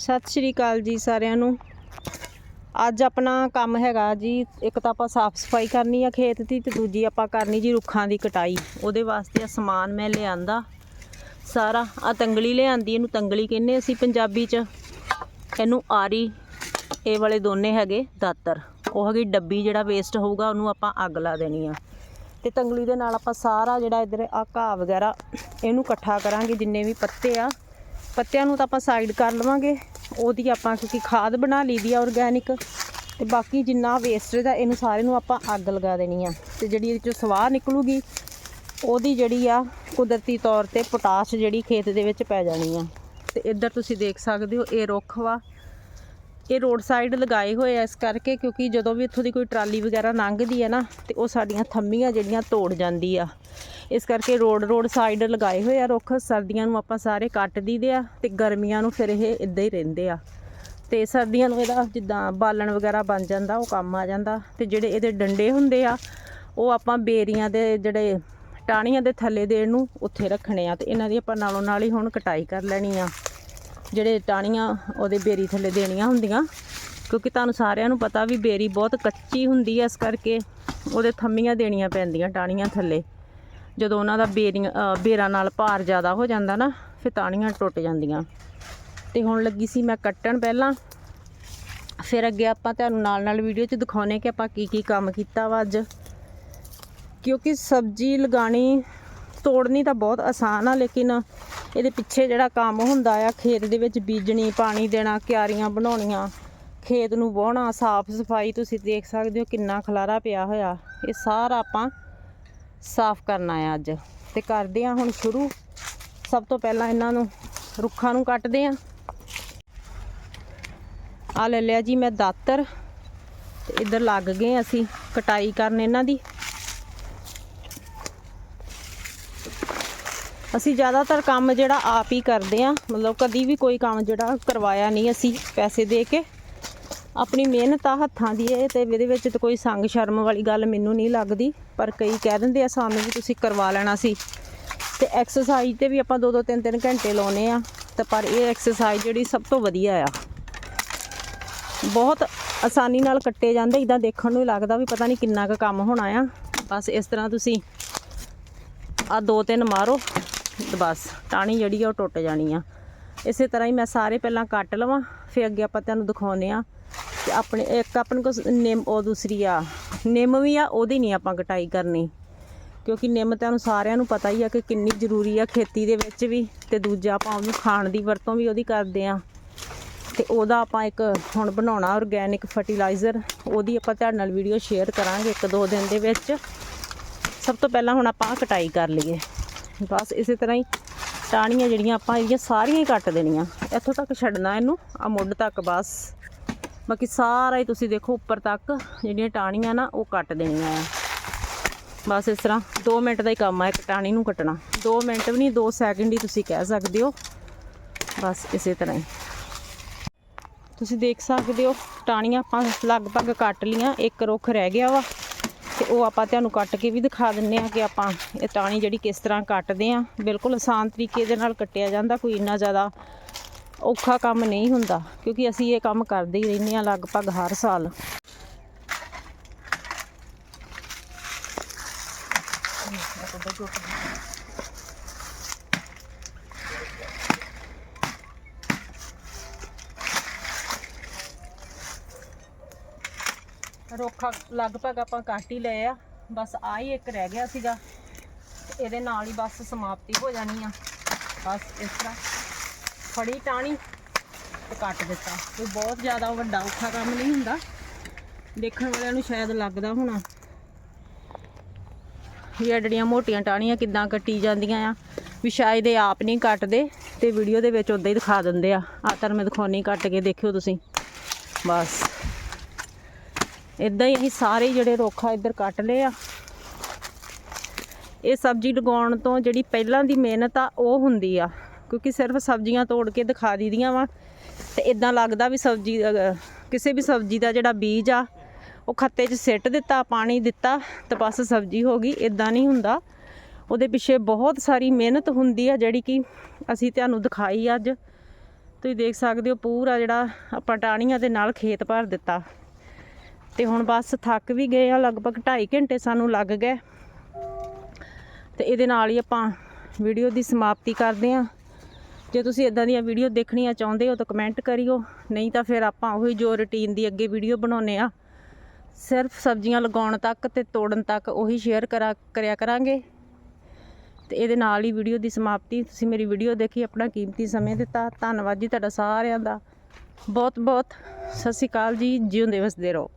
ਸਤਿ ਸ਼੍ਰੀ ਅਕਾਲ ਜੀ ਸਾਰਿਆਂ ਨੂੰ। ਅੱਜ ਆਪਣਾ ਕੰਮ ਹੈਗਾ ਜੀ, ਇੱਕ ਤਾਂ ਆਪਾਂ ਸਾਫ਼ ਸਫ਼ਾਈ ਕਰਨੀ ਆ ਖੇਤ ਦੀ ਤੇ ਦੂਜੀ ਆਪਾਂ ਕਰਨੀ ਜੀ ਰੁੱਖਾਂ ਦੀ ਕਟਾਈ। ਉਹਦੇ ਵਾਸਤੇ ਆ ਸਮਾਨ ਮੈਂ ਲਿਆਂਦਾ ਸਾਰਾ। ਆ ਤੰਗਲੀ ਲਿਆਂਦੀ, ਇਹਨੂੰ ਤੰਗਲੀ ਕਹਿੰਦੇ ਅਸੀਂ ਪੰਜਾਬੀ 'ਚ। ਇਹਨੂੰ ਆਰੀ, ਇਹ ਵਾਲੇ ਦੋਨੇ ਹੈਗੇ ਦਾਤਰ। ਉਹ ਹੈਗੀ ਡੱਬੀ ਜਿਹੜਾ ਵੇਸਟ ਹੋਊਗਾ, ਉਹਨੂੰ ਆਪਾਂ ਅੱਗ ਲਾ ਦੇਣੀ ਆ। ਤੇ ਤੰਗਲੀ ਦੇ ਨਾਲ ਆਪਾਂ ਸਾਰਾ ਜਿਹੜਾ ਇਧਰ ਆ ਘਾਹ ਵਗੈਰਾ, ਇਹਨੂੰ ਇਕੱਠਾ ਕਰਾਂਗੇ ਜਿੰਨੇ ਵੀ ਪੱਤੇ ਆ। ਪੱਤਿਆਂ ਨੂੰ ਤਾਂ ਆਪਾਂ ਸਾਈਡ ਕਰ ਲਵਾਂਗੇ। ਉਹਦੀ ਆਪਾਂ ਕਿਉਂਕਿ ਖਾਦ ਬਣਾ ਲਈ ਦੀ ਆ ਆਰਗੈਨਿਕ ਤੇ ਬਾਕੀ ਜਿੰਨਾ ਵੇਸਟੇਜ ਆ ਇਹਨੂੰ ਸਾਰੇ ਨੂੰ ਆਪਾਂ ਅੱਗ ਲਗਾ ਦੇਣੀ ਆ। ਤੇ ਜਿਹੜੀ ਇਹਦੇ ਚੋਂ ਸਵਾਹ ਨਿਕਲੂਗੀ, ਉਹਦੀ ਜਿਹੜੀ ਆ ਕੁਦਰਤੀ ਤੌਰ ਤੇ ਪੋਟਾਸ਼ ਜਿਹੜੀ ਖੇਤ ਦੇ ਵਿੱਚ ਪੈ ਜਾਣੀ ਆ। ਤੇ ਇੱਧਰ ਤੁਸੀਂ ਦੇਖ ਸਕਦੇ ਹੋ, ਇਹ ਰੁੱਖ ਵਾ। ਇਹ ਰੋਡ ਸਾਈਡ ਲਗਾਏ ਹੋਏ ਆ ਇਸ ਕਰਕੇ, ਕਿਉਂਕਿ ਜਦੋਂ ਵੀ ਇੱਥੋਂ ਦੀ ਕੋਈ ਟਰਾਲੀ ਵਗੈਰਾ ਲੰਘਦੀ ਹੈ ਨਾ, ਤੇ ਉਹ ਸਾਡੀਆਂ ਥੰਮੀਆਂ ਜਿਹੜੀਆਂ ਤੋੜ ਜਾਂਦੀ ਆ। ਇਸ ਕਰਕੇ ਰੋਡ ਰੋਡ ਸਾਈਡ ਲਗਾਏ ਹੋਏ ਆ ਰੁੱਖ, ਸਰਦੀਆਂ ਨੂੰ ਆਪਾਂ ਸਾਰੇ ਕੱਟ ਦਈਦੇ ਆ, ਤੇ ਗਰਮੀਆਂ ਨੂੰ ਫਿਰ ਇਹ ਇਦਾਂ ਹੀ ਰਹਿੰਦੇ ਆ। ਤੇ ਸਰਦੀਆਂ ਨੂੰ ਇਹਦਾ ਜਿੱਦਾਂ ਬਾਲਣ ਵਗੈਰਾ ਬਣ ਜਾਂਦਾ, ਉਹ ਕੰਮ ਆ ਜਾਂਦਾ, ਤੇ ਜਿਹੜੇ ਇਹਦੇ ਡੰਡੇ ਹੁੰਦੇ ਆ, ਉਹ ਆਪਾਂ ਬੇਰੀਆਂ ਦੇ ਜਿਹੜੇ ਟਾਹਣੀਆਂ ਦੇ ਥੱਲੇ ਦੇਣ ਨੂੰ ਉੱਥੇ ਰੱਖਣੇ ਆ, ਤੇ ਇਹਨਾਂ ਦੀ ਆਪਾਂ ਨਾਲੋਂ ਨਾਲ ਹੀ ਹੁਣ ਕਟਾਈ ਕਰ ਲੈਣੀ ਆ। ਜਿਹੜੇ ਟਾਹਣੀਆਂ ਉਹਦੇ ਬੇਰੀ ਥੱਲੇ ਦੇਣੀਆਂ ਹੁੰਦੀਆਂ। ਕਿਉਂਕਿ ਤੁਹਾਨੂੰ ਸਾਰਿਆਂ ਨੂੰ ਪਤਾ ਵੀ ਬੇਰੀ ਬਹੁਤ ਕੱਚੀ ਹੁੰਦੀ ਹੈ ਇਸ ਕਰਕੇ ਉਹਦੇ ਥੰਮੀਆਂ ਦੇਣੀਆਂ ਪੈਂਦੀਆਂ ਟਾਹਣੀਆਂ ਥੱਲੇ। ਜਦੋਂ ਉਹਨਾਂ ਦਾ ਬੇਰੀਆਂ ਅ, ਬੇਰਾਂ ਨਾਲ ਭਾਰ ਜ਼ਿਆਦਾ ਹੋ ਜਾਂਦਾ ਨਾ ਫਿਰ ਟਾਹਣੀਆਂ ਟੁੱਟ ਜਾਂਦੀਆਂ। ਤੇ ਹੁਣ ਲੱਗੀ ਸੀ ਮੈਂ ਕੱਟਣ ਪਹਿਲਾਂ। ਫਿਰ ਅੱਗੇ ਆਪਾਂ ਤੁਹਾਨੂੰ ਨਾਲ ਨਾਲ ਵੀਡੀਓ 'ਚ ਦਿਖਾਉਨੇ ਕਿ ਆਪਾਂ ਕੀ ਕੀ ਕੰਮ ਕੀਤਾ ਵਾ ਅੱਜ। ਕਿਉਂਕਿ ਸਬਜ਼ੀ ਲਗਾਣੀ ਤੋੜਨੀ ਤਾਂ ਬਹੁਤ ਆਸਾਨ ਆ, ਲੇਕਿਨ ਇਹਦੇ ਪਿੱਛੇ ਜਿਹੜਾ ਕੰਮ ਹੁੰਦਾ ਆ, ਖੇਤ ਦੇ ਵਿੱਚ ਬੀਜਣੀ, ਪਾਣੀ ਦੇਣਾ, ਕਿਆਰੀਆਂ ਬਣਾਉਣੀਆਂ, ਖੇਤ ਨੂੰ ਵਾਹਣਾ ਸਾਫ਼ ਸਫ਼ਾਈ ਤੁਸੀਂ ਦੇਖ ਸਕਦੇ ਹੋ ਕਿੰਨਾ ਖਲਾਰਾ ਪਿਆ ਹੋਇਆ। ਇਹ ਸਾਰਾ ਆਪਾਂ ਸਾਫ਼ ਕਰਨਾ ਆ ਅੱਜ। ਤੇ ਕਰਦੇ ਆ ਹੁਣ ਸ਼ੁਰੂ। ਸਭ ਤੋਂ ਪਹਿਲਾਂ ਇਹਨਾਂ ਨੂੰ ਰੁੱਖਾਂ ਨੂੰ ਕੱਟਦੇ ਆ ਆ ਲੈ ਲਿਆ ਜੀ ਮੈਂ ਦਾਤਰ। ਤੇ ਇੱਧਰ ਲੱਗ ਗਏ ਅਸੀਂ ਕਟਾਈ ਕਰਨ ਇਹਨਾਂ ਦੀ। ਅਸੀਂ ਜ਼ਿਆਦਾਤਰ ਕੰਮ ਜਿਹੜਾ ਆਪ ਹੀ ਕਰਦੇ ਆ ਮਤਲਬ ਕਦੀ ਵੀ ਕੋਈ ਕੰਮ ਜਿਹੜਾ ਕਰਵਾਇਆ ਨਹੀਂ ਅਸੀਂ ਪੈਸੇ ਦੇ ਕੇ। ਆਪਣੀ ਮਿਹਨਤ ਆ ਹੱਥਾਂ ਦੀ ਇਹ ਤੇ ਇਹਦੇ ਵਿੱਚ ਤਾਂ ਕੋਈ ਸੰਗ ਸ਼ਰਮ ਵਾਲੀ ਗੱਲ ਮੈਨੂੰ ਨਹੀਂ ਲੱਗਦੀ। ਪਰ ਕਈ ਕਹਿ ਦਿੰਦੇ ਆ, ਸਾਨੂੰ ਵੀ ਤੁਸੀਂ ਕਰਵਾ ਲੈਣਾ ਸੀ। ਤੇ ਐਕਸਰਸਾਈਜ਼ ਤੇ ਵੀ ਆਪਾਂ 2-2 3-3 ਘੰਟੇ ਲਾਉਨੇ ਆ ਤੇ ਪਰ ਇਹ ਐਕਸਰਸਾਈਜ਼ ਜਿਹੜੀ ਸਭ ਤੋਂ ਵਧੀਆ ਆ। ਬਹੁਤ ਆਸਾਨੀ ਨਾਲ ਕੱਟੇ ਜਾਂਦੇ ਇਦਾਂ ਦੇਖਣ ਨੂੰ ਹੀ ਲੱਗਦਾ ਵੀ ਪਤਾ ਨਹੀਂ ਕਿੰਨਾ ਕੁ ਕੰਮ ਹੋਣਾ ਆ। ਬਸ ਇਸ ਤਰ੍ਹਾਂ ਤੁਸੀਂ ਆ ਦੋ ਤਿੰਨ ਮਾਰੋ। ਤੇ ਬਸ ਟਾਣੀ ਜਿਹੜੀ ਆ ਉਹ ਟੁੱਟ ਜਾਣੀ ਆ। ਇਸੇ ਤਰ੍ਹਾਂ ਹੀ ਮੈਂ ਸਾਰੇ ਪਹਿਲਾਂ ਕੱਟ ਲਵਾਂ, ਫਿਰ ਅੱਗੇ ਆਪਾਂ ਤੁਹਾਨੂੰ ਦਿਖਾਉਨੇ ਆ ਕਿ ਆਪਣੇ, ਇੱਕ ਆਪਣੇ ਕੋਲ ਨਿੰਮ, ਉਹ ਦੂਸਰੀ ਆ। ਨਿੰਮ ਵੀ ਆ, ਉਹਦੀ ਨਹੀਂ ਆਪਾਂ ਕਟਾਈ ਕਰਨੀ, ਕਿਉਂਕਿ ਨਿੰਮ ਤੁਹਾਨੂੰ ਸਾਰਿਆਂ ਨੂੰ ਪਤਾ ਹੀ ਆ ਕਿ ਕਿੰਨੀ ਜ਼ਰੂਰੀ ਆ ਖੇਤੀ ਦੇ ਵਿੱਚ ਵੀ, ਤੇ ਦੂਜਾ ਆਪਾਂ ਉਹਨੂੰ ਖਾਣ ਦੀ ਵਰਤੋਂ ਵੀ ਉਹਦੀ ਕਰਦੇ ਆ ਤੇ ਉਹਦਾ ਆਪਾਂ ਇੱਕ ਹੁਣ ਬਣਾਉਣਾ ਆਰਗੈਨਿਕ ਫਰਟੀਲਾਈਜ਼ਰ ਉਹਦੀ ਆਪਾਂ ਤੁਹਾਡੇ ਨਾਲ ਵੀਡੀਓ ਸ਼ੇਅਰ ਕਰਾਂਗੇ ਇੱਕ ਦੋ ਦਿਨ ਦੇ ਵਿੱਚ। ਸਭ ਤੋਂ ਪਹਿਲਾਂ ਹੁਣ ਆਪਾਂ ਕਟਾਈ ਕਰ ਲਈਏ। ਬਸ ਇਸੇ ਤਰ੍ਹਾਂ ਹੀ ਟਾਹਣੀਆਂ ਜਿਹੜੀਆਂ ਆਪਾਂ ਇਹਦੀਆਂ ਸਾਰੀਆਂ ਹੀ ਕੱਟ ਦੇਣੀਆਂ। ਇੱਥੋਂ ਤੱਕ ਛੱਡਣਾ ਇਹਨੂੰ ਆ ਮੁੱਢ ਤੱਕ ਬਸ। ਬਾਕੀ ਸਾਰਾ ਹੀ ਤੁਸੀਂ ਦੇਖੋ ਉੱਪਰ ਤੱਕ ਜਿਹੜੀਆਂ ਟਾਹਣੀਆਂ ਨਾ, ਉਹ ਕੱਟ ਦੇਣੀਆਂ ਆ। ਬਸ ਇਸ ਤਰ੍ਹਾਂ 2 ਮਿੰਟ ਦਾ ਹੀ ਕੰਮ ਆ ਇੱਕ ਟਾਹਣੀ ਨੂੰ ਕੱਟਣਾ। 2 ਮਿੰਟ ਵੀ ਨਹੀਂ 2 ਸੈਕਿੰਡ ਹੀ ਤੁਸੀਂ ਕਹਿ ਸਕਦੇ ਹੋ। ਬਸ ਇਸੇ ਤਰ੍ਹਾਂ ਹੀ। ਤੁਸੀਂ ਦੇਖ ਸਕਦੇ ਹੋ, ਟਾਹਣੀਆਂ ਆਪਾਂ ਲਗਭਗ ਕੱਟ ਲੀਆਂ ਇੱਕ ਰੁੱਖ ਰਹਿ ਗਿਆ ਵਾ। ਤੇ ਉਹ ਆਪਾਂ ਤੁਹਾਨੂੰ ਕੱਟ ਕੇ ਵੀ ਦਿਖਾ ਦਿੰਨੇ ਆ ਕਿ ਆਪਾਂ ਇਹ ਟਾਹਣੀ ਜਿਹੜੀ ਕਿਸ ਤਰ੍ਹਾਂ ਕੱਟਦੇ ਆ। ਬਿਲਕੁਲ ਆਸਾਨ ਤਰੀਕੇ ਦੇ ਨਾਲ ਕੱਟਿਆ ਜਾਂਦਾ, ਕੋਈ ਇੰਨਾ ਜ਼ਿਆਦਾ ਔਖਾ ਕੰਮ ਨਹੀਂ ਹੁੰਦਾ, ਕਿਉਂਕਿ ਅਸੀਂ ਇਹ ਕੰਮ ਕਰਦੇ ਹੀ ਰਹਿੰਦੇ ਆ ਲਗਭਗ ਹਰ ਸਾਲ। ਰੋਖਾ ਲਗਭਗ ਆਪਾਂ ਕੱਟ ਹੀ ਲਏ ਆ। ਬਸ ਆ ਹੀ ਇੱਕ ਰਹਿ ਗਿਆ ਸੀਗਾ। ਇਹਦੇ ਨਾਲ ਹੀ ਬਸ ਸਮਾਪਤੀ ਹੋ ਜਾਣੀ ਆ। ਬਸ ਇਸ ਤਰ੍ਹਾਂ ਫੜੀ ਟਾਣੀ ਤੇ ਕੱਟ ਦਿੱਤਾ। ਕੋਈ ਬਹੁਤ ਜ਼ਿਆਦਾ ਵੱਡਾ ਔਖਾ ਕੰਮ ਨਹੀਂ ਹੁੰਦਾ। ਦੇਖਣ ਵਾਲਿਆਂ ਨੂੰ ਸ਼ਾਇਦ ਲੱਗਦਾ ਹੋਣਾ ਵੀ ਇਹ ਜਿਹੜੀਆਂ ਮੋਟੀਆਂ ਟਾਣੀਆਂ ਕਿੱਦਾਂ ਕੱਟੀ ਜਾਂਦੀਆਂ ਆ। ਵੀ ਸ਼ਾਇਦ ਇਹ ਆਪ ਨਹੀਂ ਕੱਟਦੇ ਤੇ ਵੀਡੀਓ ਦੇ ਵਿੱਚ ਉਦਾਂ ਹੀ ਦਿਖਾ ਦਿੰਦੇ ਆ। ਆ ਤਾਂ ਮੈਂ ਦਿਖਾਉਣੀ ਕੱਟ ਕੇ ਦੇਖਿਓ ਤੁਸੀਂ। ਬਸ। ਇਦਾਂ ਹੀ ਅਸੀਂ ਸਾਰੇ ਜਿਹੜੇ ਰੁੱਖ ਆ ਇੱਧਰ ਕੱਟ ਲਏ ਆ। ਇਹ ਸਬਜ਼ੀ ਲਗਾਉਣ ਤੋਂ ਜਿਹੜੀ ਪਹਿਲਾਂ ਦੀ ਮਿਹਨਤ ਆ, ਉਹ ਹੁੰਦੀ ਆ। ਕਿਉਂਕਿ ਸਿਰਫ ਸਬਜ਼ੀਆਂ ਤੋੜ ਕੇ ਦਿਖਾ ਦੀਦੀਆਂ ਵਾ, ਤੇ ਇਦਾਂ ਲੱਗਦਾ ਵੀ ਸਬਜ਼ੀ ਕਿਸੇ ਵੀ ਸਬਜ਼ੀ ਦਾ ਜਿਹੜਾ ਬੀਜ ਆ, ਉਹ ਖੱਤੇ 'ਚ ਸਿੱਟ ਦਿੱਤਾ, ਪਾਣੀ ਦਿੱਤਾ, ਤੇ ਬਸ ਸਬਜ਼ੀ ਹੋ ਗਈ। ਇਦਾਂ ਨਹੀਂ ਹੁੰਦਾ। ਉਹਦੇ ਪਿੱਛੇ ਬਹੁਤ ਸਾਰੀ ਮਿਹਨਤ ਹੁੰਦੀ ਆ, ਜਿਹੜੀ ਕਿ ਅਸੀਂ ਤੁਹਾਨੂੰ ਦਿਖਾਈ ਅੱਜ। ਤੁਸੀਂ ਦੇਖ ਸਕਦੇ ਹੋ, ਪੂਰਾ ਜਿਹੜਾ ਆਪਾਂ ਟਾਹਣੀਆਂ ਦੇ ਨਾਲ ਖੇਤ ਭਰ ਦਿੱਤਾ। ਤੇ ਹੁਣ ਬਸ ਥੱਕ ਵੀ ਗਏ ਆ, ਲਗਭਗ 2.5 ਘੰਟੇ ਸਾਨੂੰ ਲੱਗ ਗਏ। ਤੇ ਇਹਦੇ ਨਾਲ ਹੀ ਆਪਾਂ ਵੀਡੀਓ ਦੀ ਸਮਾਪਤੀ ਕਰਦੇ ਹਾਂ। ਜੇ ਤੁਸੀਂ ਇਦਾਂ ਦੀਆਂ ਵੀਡੀਓ ਦੇਖਣੀਆਂ ਚਾਹੁੰਦੇ ਹੋ ਤਾਂ ਕਮੈਂਟ ਕਰਿਓ, ਨਹੀਂ ਤਾਂ ਫਿਰ ਆਪਾਂ ਉਹੀ ਜੋ ਰੁਟੀਨ ਦੀ ਅੱਗੇ ਵੀਡੀਓ ਬਣਾਉਨੇ ਆ ਸਿਰਫ ਸਬਜ਼ੀਆਂ ਲਗਾਉਣ ਤੱਕ ਤੇ ਤੋੜਨ ਤੱਕ ਉਹੀ ਸ਼ੇਅਰ ਕਰਾ, ਕਰਿਆ ਕਰਾਂਗੇ। ਤੇ ਇਹਦੇ ਨਾਲ ਹੀ ਵੀਡੀਓ ਦੀ ਸਮਾਪਤੀ। ਤੁਸੀਂ ਮੇਰੀ ਵੀਡੀਓ ਦੇਖੀ, ਆਪਣਾ ਕੀਮਤੀ ਸਮੇਂ ਦਿੱਤਾ। ਧੰਨਵਾਦ ਜੀ ਤੁਹਾਡਾ ਸਾਰਿਆਂ ਦਾ। ਬਹੁਤ ਬਹੁਤ ਸਤਿ ਸ਼੍ਰੀ ਅਕਾਲ ਜੀ। ਜਿਉਂਦੇ ਵਸਦੇ ਰਹੋ।